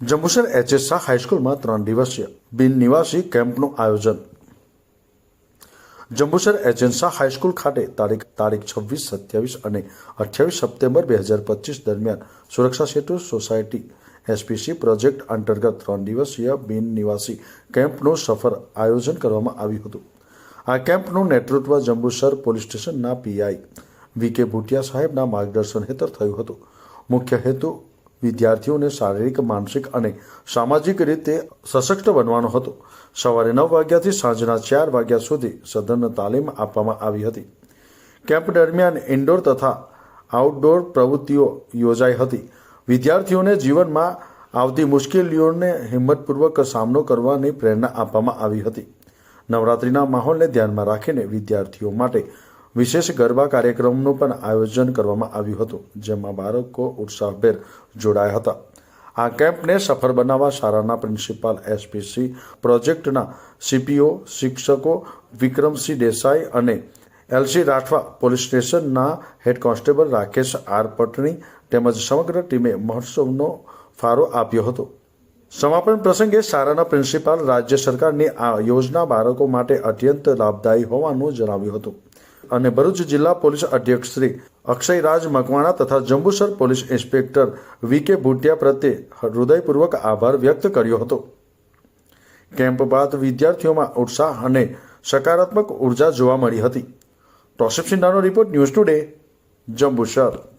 Jambusar HS Shah હાઈસ્કૂલમાં ત્રણ દિવસીય બિન નિવાસી કેમ્પનું આયોજન. જંબુસર એચએન શાહ હાઈસ્કૂલ ખાતે તારીખ તારીખ છવ્વીસ, સત્યાવીસ અને અઠ્યાવીસ સપ્ટેમ્બર બે હજાર પચીસ દરમિયાન સુરક્ષા સેતુ સોસાયટી એસપીસી પ્રોજેક્ટ અંતર્ગત ત્રણ દિવસીય બિન નિવાસી કેમ્પનું સફર આયોજન કરવામાં આવ્યું હતું. આ કેમ્પનું નેતૃત્વ જંબુસર પોલીસ સ્ટેશનના પીઆઈ વી કે ભૂટિયા સાહેબના માર્ગદર્શન હેઠળ થયું હતું. મુખ્ય હેતુ વિદ્યાર્થીઓને શારીરિક, માનસિક અને સામાજિક રીતે સશક્ત બનવાનો હતો. સવારે નવ વાગ્યાથી સાંજના ચાર વાગ્યા સુધી સઘન તાલીમ આપવામાં આવી હતી. કેમ્પ દરમિયાન ઇન્ડોર તથા આઉટડોર પ્રવૃત્તિઓ યોજાઈ હતી. વિદ્યાર્થીઓને જીવનમાં આવતી મુશ્કેલીઓને હિંમતપૂર્વક સામનો કરવાની પ્રેરણા આપવામાં આવી હતી. નવરાત્રિના માહોલને ધ્યાનમાં રાખીને વિદ્યાર્થીઓ માટે વિશેષ ગરબા કાર્યક્રમનું પણ આયોજન કરવામાં આવ્યું હતું, જેમાં બાળકો ઉત્સાહભેર જોડાયા હતા. આ કેમ્પને સફળ બનાવવા શાળાના પ્રિન્સિપાલ એસપીસી, પ્રોજેક્ટના સીપીઓ, શિક્ષકો વિક્રમસિંહ દેસાઈ અને એલસી રાઠવા, પોલીસ સ્ટેશનના head constable Rakesh R Patni તેમજ સમગ્ર ટીમે મહોત્સવનો ફાળો આપ્યો હતો. સમાપન પ્રસંગે શાળાના પ્રિન્સિપાલ રાજ્ય સરકારની આ યોજના બાળકો માટે અત્યંત લાભદાયી હોવાનું જણાવ્યું હતું. અને ભરૂચ જિલ્લા પોલીસ અધ્યક્ષ શ્રી અક્ષયરાજ મકવાણા તથા જંબુસર પોલીસ ઇન્સ્પેક્ટર વી કે ભૂટિયા પ્રત્યે હૃદયપૂર્વક આભાર વ્યક્ત કર્યો હતો. કેમ્પ બાદ વિદ્યાર્થીઓમાં ઉત્સાહ અને સકારાત્મક ઊર્જા જોવા મળી હતી. સિન્હાનો રિપોર્ટ ન્યૂઝ ટુડે, જંબુસર.